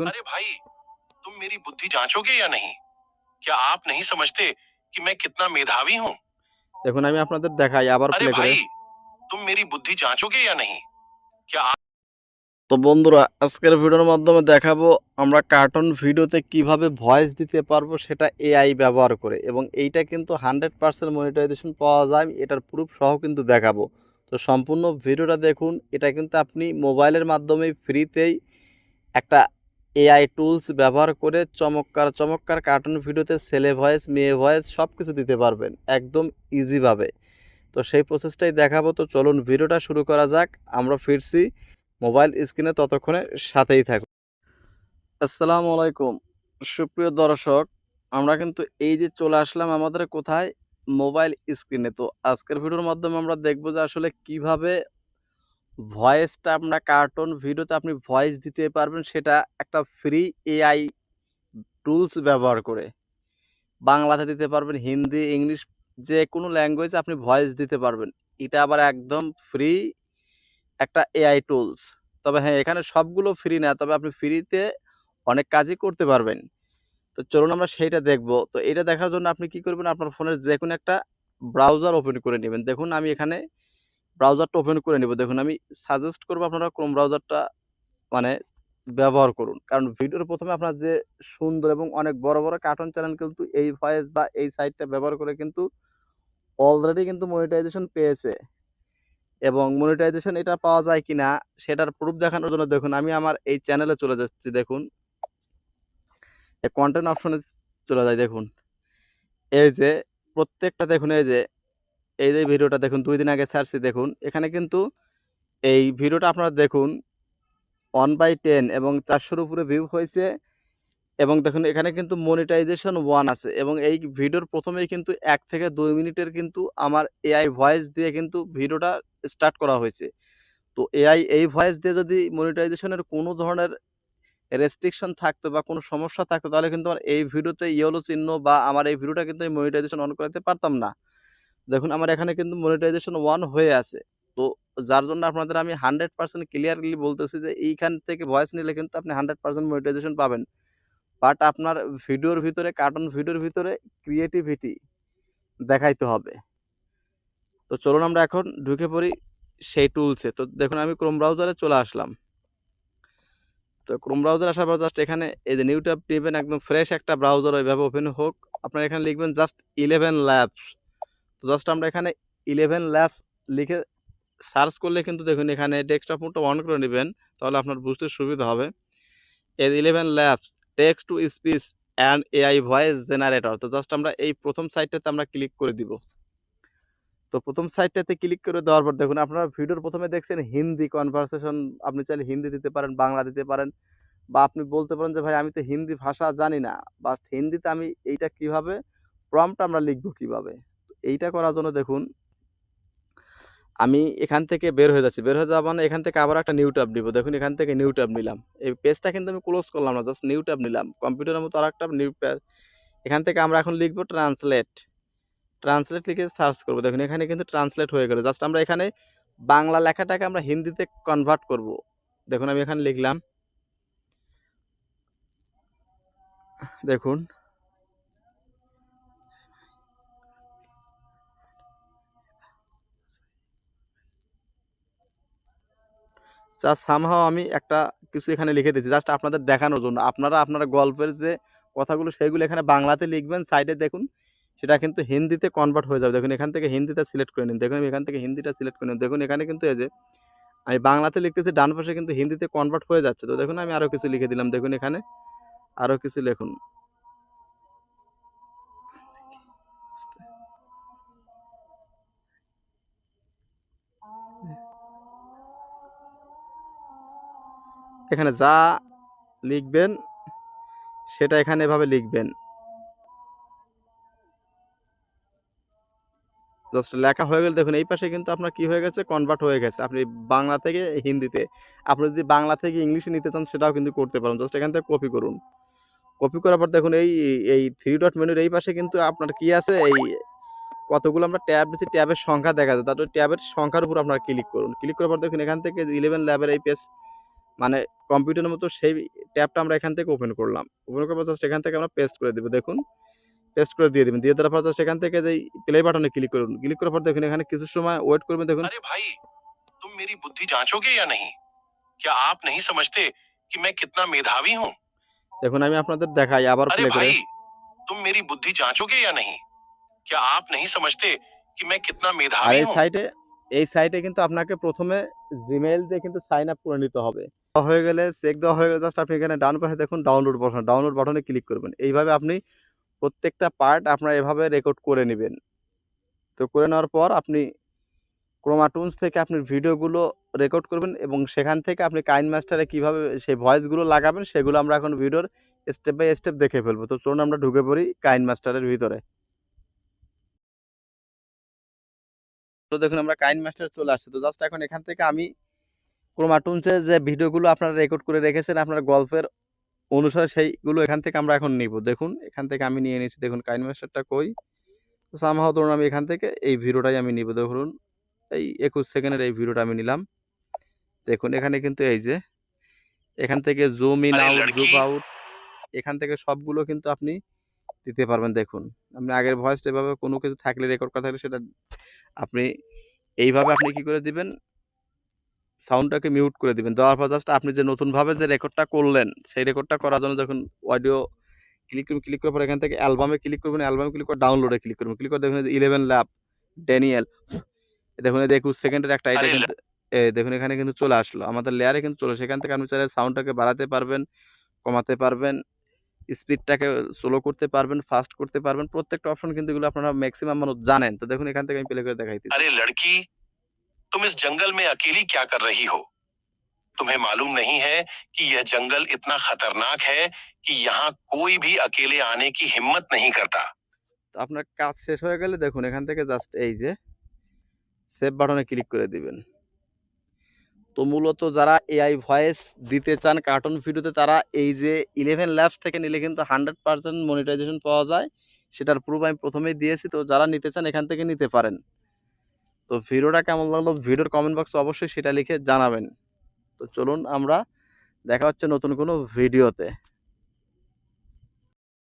দেখুন अरे भाई तुम मेरी बुद्धि जांचोगे या नहीं क्या आप नहीं समझते कि मैं कितना मेधावी हूँ দেখুন আমি আপনাদের দেখাই আবার अरे প্লে করে भाई तुम मेरी बुद्धि जांचोगे या नहीं क्या आप তো বন্ধুরা আজকের ভিডিওর মাধ্যমে দেখাবো আমরা কার্টুন ভিডিওতে কিভাবে ভয়েস দিতে পারবো সেটা এআই ব্যবহার করে এবং এইটা কিন্তু হান্ড্রেড পার্সেন্ট মনিটাইজেশন পাওয়া যায় এটার প্রুফ সহ কিন্তু দেখাবো তো সম্পূর্ণ ভিডিওটা দেখুন এটা কিন্তু আপনি মোবাইলের মাধ্যমে ফ্রিতেই একটা এআই টুলস ব্যবহার করে চমৎকার চমৎকার কার্টুন ভিডিওতে ছেলে ভয়েস মেয়ে ভয়েস সব কিছু দিতে পারবেন একদম ইজিভাবে তো সেই প্রসেসটাই দেখাবো, তো চলুন ভিডিওটা শুরু করা যাক। আমরা ফিরছি মোবাইল স্ক্রিনে ততক্ষণে সাথেই থাকুন। আসসালামু আলাইকুম। সুপ্রিয় দর্শক, আমরা কিন্তু এই যে চলে আসলাম আমাদের কোথায়? মোবাইল স্ক্রিনে তো আজকের ভিডিওর মাধ্যমে আমরা দেখব যে আসলে কীভাবে ভয়েসটা আপনার কার্টুন ভিডিওতে আপনি ভয়েস দিতে পারবেন, সেটা একটা ফ্রি এআই টুলস ব্যবহার করে। বাংলাতে দিতে পারবেন, হিন্দি, ইংলিশ যে কোনো ল্যাঙ্গুয়েজে আপনি ভয়েস দিতে পারবেন। এটা আবার একদম ফ্রি একটা এআই টুলস তবে হ্যাঁ এখানে সবগুলো ফ্রি না, তবে আপনি ফ্রিতে অনেক কাজই করতে পারবেন। তো চলুন আমরা সেইটা দেখব। তো এটা দেখার জন্য আপনি কি করবেন, আপনার ফোনের যে কোনো একটা ব্রাউজার ওপেন করে নেবেন। দেখুন, আমি এখানে ব্রাউজারটা ওপেন করে নেব। দেখুন, আমি সাজেস্ট করব আপনারা ক্রোম ব্রাউজারটা মানে ব্যবহার করুন। কারণ ভিডিওর প্রথমে আপনার যে সুন্দর এবং অনেক বড় বড় কার্টুন চ্যানেল কিন্তু এই ভয়েস বা এই সাইটটা ব্যবহার করে কিন্তু অলরেডি কিন্তু মনিটাইজেশন পেয়েছে। এবং মনিটাইজেশন এটা পাওয়া যায় কিনা, সেটার প্রুফ দেখানোর জন্য দেখুন, আমি আমার এই চ্যানেলে চলে যাচ্ছি, দেখুন। কন্টেন্ট অপশনে চলে যায় দেখুন। এই যে, প্রত্যেকটা দেখুন, এই যে এই যে ভিডিওটা দেখুন, দুই দিন আগে ছাড়ছি দেখুন, এখানে কিন্তু এই ভিডিওটা আপনারা দেখুন ওয়ান বাই টেন এবং চারশোর উপরে ভিউ হয়েছে এবং দেখুন, এখানে কিন্তু মনিটাইজেশন ওয়ান আছে এবং এই ভিডিওর প্রথমেই কিন্তু এক থেকে দুই মিনিটের কিন্তু আমার এআই ভয়েস দিয়ে কিন্তু ভিডিওটা স্টার্ট করা হয়েছে। তো এআই এই ভয়েস দিয়ে যদি মনিটাইজেশনের কোনো ধরনের রেস্ট্রিকশন থাকতো বা কোনো সমস্যা থাকতো, তাহলে কিন্তু আমার এই ভিডিওতে ইয়েলো চিহ্ন বা আমার এই ভিডিওটা কিন্তু আমি মনিটাইজেশন অন করাতে পারতাম না। দেখুন, আমার এখানে কিন্তু মনিটাইজেশন ওয়ান হয়ে আছে। তো যার জন্য আপনাদের আমি হান্ড্রেড পার্সেন্ট ক্লিয়ারলি বলতেছি যে এইখান থেকে ভয়েস নিলে কিন্তু আপনি হান্ড্রেড পার্সেন্ট মনিটাইজেশন পাবেন। বাট আপনার ভিডিওর ভিতরে কার্টুন ভিডিওর ভিতরে ক্রিয়েটিভিটি দেখাইতে হবে। তো চলুন আমরা এখন ঢুকে পড়ি সেই টুলসে তো দেখুন, আমি ক্রোম ব্রাউজারে চলে আসলাম। তো ক্রোম ব্রাউজার আসার পর জাস্ট এখানে এই যে নিউ নেবেন একদম ফ্রেশ একটা ব্রাউজার ওইভাবে ওপেন হোক। আপনারা এখানে লিখবেন জাস্ট ইলেভেন ল্যাবস তো জাস্ট আমরা এখানে ইলেভেন ল্যাবস লিখে সার্চ করলে কিন্তু দেখুন এখানে ডেস্কটপ মোডটা অন করে নেবেন, তাহলে আপনার বুঝতে সুবিধা হবে। এই Eleven Labs text to speech and AI voice generator তো জাস্ট আমরা এই প্রথম সাইটটাতে আমরা ক্লিক করে দিব। তো প্রথম সাইটটাতে ক্লিক করে দেওয়ার পর দেখুন আপনারা ভিডিওর প্রথমে দেখছেন হিন্দি কনভারসেশন আপনি চাইলে হিন্দি দিতে পারেন, বাংলা দিতে পারেন, বা আপনি বলতে পারেন যে, ভাই, আমি তো হিন্দি ভাষা জানি না বা হিন্দিতে আমি এইটা কীভাবে প্রম্পট আমরা লিখব কীভাবে? এইটা করার জন্য দেখুন, আমি এখান থেকে বের হয়ে যাচ্ছি। বের হয়ে যাওয়া মানে এখান থেকে আবার একটা নিউ ট্যাব নিব। দেখুন, এখান থেকে নিউ ট্যাব নিলাম। এই পেজটা কিন্তু আমি ক্লোজ করলাম না জাস্ট নিউ ট্যাব নিলাম। কম্পিউটারের মতো আর একটা নিউ এখান থেকে আমরা এখন লিখব ট্রান্সলেট ট্রান্সলেট লিখে সার্চ করব। দেখুন, এখানে কিন্তু ট্রান্সলেট হয়ে গেল। জাস্ট আমরা এখানে বাংলা লেখাটাকে আমরা হিন্দিতে কনভার্ট করব। দেখুন, আমি এখানে লিখলাম। দেখুন জাস্ট সামহাও আমি একটা কিছু এখানে লিখে দিচ্ছি জাস্ট আপনাদের দেখানোর জন্য। আপনারা আপনারা গল্পের যে কথাগুলো, সেগুলো এখানে বাংলাতে লিখবেন সাইডে দেখুন। সেটা কিন্তু হিন্দিতে কনভার্ট হয়ে যাবে। দেখুন, এখান থেকে হিন্দিটা সিলেক্ট করে নিন। দেখুন এখান থেকে হিন্দিটা সিলেক্ট করে নিন দেখুন, এখানে কিন্তু এই যে, আমি বাংলাতে লিখতেছি, ডান পাশে কিন্তু হিন্দিতে কনভার্ট হয়ে যাচ্ছে। তো দেখুন, আমি আরও কিছু লিখে দিলাম। দেখুন, এখানে আরও কিছু লিখুন। এখানে যা লিখবেন, সেটা এখানে এভাবে লিখবেন। জাস্ট লেখা হয়ে গেলে দেখুন, এই পাশে কিন্তু আপনার কি হয়ে গেছে? কনভার্ট হয়ে গেছে। আপনি বাংলা থেকে হিন্দিতে, আপনি যদি বাংলা থেকে ইংলিশে নিতে চান, সেটাও কিন্তু করতে পারেন। জাস্ট এখান থেকে কপি করুন। কপি করার পর দেখুন, এই এই থ্রি ডট মেনুর এই পাশে কিন্তু আপনার কি আছে? এই কতগুলো আমরা ট্যাব নিচ্ছি, ট্যাবের সংখ্যা দেখা যায়। তারপর ট্যাবের সংখ্যার উপর আপনারা ক্লিক করুন। ক্লিক করার পর দেখুন, এখান থেকে ইলেভেন ল্যাবের এই পেজ মানে কম্পিউটারের মতো সেই ট্যাবটা আমরা এখান থেকে ওপেন করলাম ওপেন করার পর জাস্ট এখান থেকে আমরা পেস্ট করে দেবো দেখুন পেস্ট করে দিয়ে দেবেন দিয়ে দেওয়ার পর জাস্ট এখান থেকে যে প্লে বাটনে ক্লিক করুন ক্লিক করার পর দেখুন এখানে কিছু সময় ওয়েট করবেন দেখুন अरे भाई तुम मेरी बुद्धि जांचोगे या नहीं क्या आप नहीं समझते कि मैं कितना मेधावी हूँ দেখুন আমি আপনাদের দেখাই আবার अरे প্লে করে भाई तुम मेरी बुद्धि जांचोगे या नहीं क्या आप नहीं समझते कि मैं कितना আর मेधावी এই हूँ সাইটে এই সাইটে কিন্তু আপনাকে প্রথমে জিমেইল দিয়ে কিন্তু সাইন আপ করে নিতে হবে। হয়ে গেলে চেক দেওয়া হয়ে গেলে জাস্ট আপনি এখানে ডান পাশে দেখুন ডাউনলোড বাটন ডাউনলোড বাটনে ক্লিক করবেন। এইভাবে আপনি প্রত্যেকটা পার্ট আপনার এভাবে রেকর্ড করে নেবেন। তো করে নেওয়ার পর আপনি ক্রোমাটুন্স থেকে আপনি ভিডিওগুলো রেকর্ড করবেন এবং সেখান থেকে আপনি কাইন মাস্টারে কীভাবে সেই ভয়েসগুলো লাগাবেন, সেগুলো আমরা এখন ভিডিওর স্টেপ বাই স্টেপ দেখে ফেলব। তো চলুন আমরা ঢুকে পড়ি কাইন মাস্টারের ভিতরে। তো দেখুন আমরা কাইন মাস্টার চলে আসছে। তো জাস্ট এখন এখান থেকে আমি ক্রোমাটুন্সে যে ভিডিওগুলো আপনারা রেকর্ড করে রেখেছেন আপনার গল্পের অনুসারে সেইগুলো এখান থেকে আমরা এখন নিব। দেখুন এখান থেকে আমি নিয়ে নিয়েছি দেখুন কাইন মাস্টারটা কই? তো সামহাও ধরুন আমি এখান থেকে এই ভিডিওটাই আমি নিব। দেখুন এই একুশ সেকেন্ডের এই ভিডিওটা আমি নিলাম। দেখুন এখানে কিন্তু এই যে এখান থেকে zoom in out. Zoom out এখান থেকে সবগুলো কিন্তু আপনি দিতে পারবেন। দেখুন আপনি আগের ভয়েসটা এভাবে কোনো কিছু থাকলে রেকর্ড করা থাকলে সেটা আপনি এইভাবে আপনি কি করে দিবেন? সাউন্ডটাকে মিউট করে দিবেন। দেওয়ার পর জাস্ট আপনি যে নতুনভাবে যে রেকর্ডটা করলেন সেই রেকর্ডটা করার জন্য যখন অডিও ক্লিক করবেন ক্লিক করার পর এখান থেকে অ্যালবামে ক্লিক করবেন অ্যালবামে ক্লিক করে ডাউনলোডে ক্লিক করবেন। ক্লিক করে দেখুন ইলেভেন ল্যাব ড্যানিয়েল দেখুন একুশ সেকেন্ডের একটা আরে কিন্তু দেখুন এখানে কিন্তু চলে আসলো। আমাদের লেয়ারে কিন্তু চলে সেখান থেকে আপনি চাইলে সাউন্ডটাকে বাড়াতে পারবেন কমাতে পারবেন। স্পিডটাকে স্লো করতে পারবেন ফাস্ট করতে পারবেন প্রত্যেকটা অপশন কিন্তু এগুলো আপনারা ম্যাক্সিমাম মানুষ জানেন তো দেখুন এখান থেকে আমি প্লে করে দেখাইছি अरे लड़की तुम इस जंगल में अकेली क्या कर रही हो तुम्हें मालूम नहीं है कि यह जंगल इतना खतरनाक है कि यहाँ कोई भी अकेले आने की हिम्मत नहीं करता তো আপনার কাজ শেষ হয়ে গেলে দেখুন এখান থেকে জাস্ট এই যে সেভ বাটনে ক্লিক করে দিবেন তো মূলত যারা এআই ভয়েস দিতে চান কার্টুন ভিডিওতে তারা এই যে ইলেভেন ল্যাবস থেকে নিলে কিন্তু হান্ড্রেড পারসেন্ট মনিটাইজেশন পাওয়া যায়। সেটার প্রুফ আমি প্রথমেই দিয়েছি, তো যারা নিতে চান এখান থেকে নিতে পারেন। তো ভিডিওটা কেমন লাগল ভিডিওর কমেন্ট বক্সে অবশ্যই সেটা লিখে জানাবেন। তো চলুন আমরা দেখা হচ্ছে নতুন কোনো ভিডিওতে